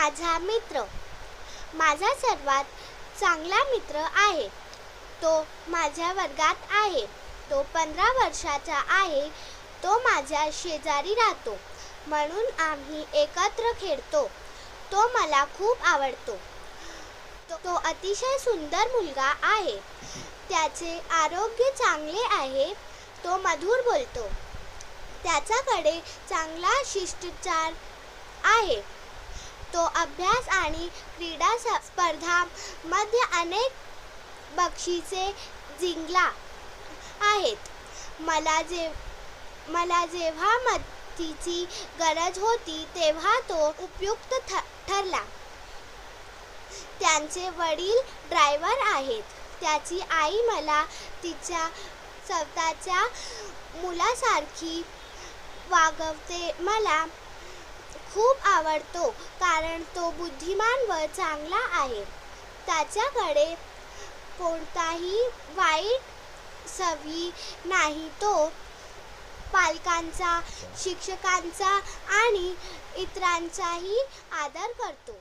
माझा मित्र. माझा सर्वात चांगला मित्र आहे. तो माझ्या वर्गात आहे. तो पंधरा वर्षाचा आहे. तो माझ्या शेजारी राहतो. म्हणून आम्ही एकत्र खेळतो. तो मला खूप आवडतो. तो- तो अतिशय सुंदर मुलगा आहे. त्याचे आरोग्य चांगले आहे. तो मधुर बोलतो. त्याच्याकडे चांगला शिष्टाचार आहे. तो अभ्यास आणि क्रीडा स्पर्धामध्ये अनेक बक्षिसे जिंकला आहेत. मला जे मला जेव्हा मदतीची गरज होती तेव्हा तो उपयुक्त ठ ठरला. त्यांचे वडील ड्रायव्हर आहेत. त्याची आई मला तिच्या स्वतःच्या मुलासारखी वागवते. मला खूप आवडतो कारण तो बुद्धिमान व चांगला आहे. त्याच्याकडे कोणताही वाईट सवी नाही तो. पालकांचा शिक्षकांचा आणि इतरांचाही आदर करतो.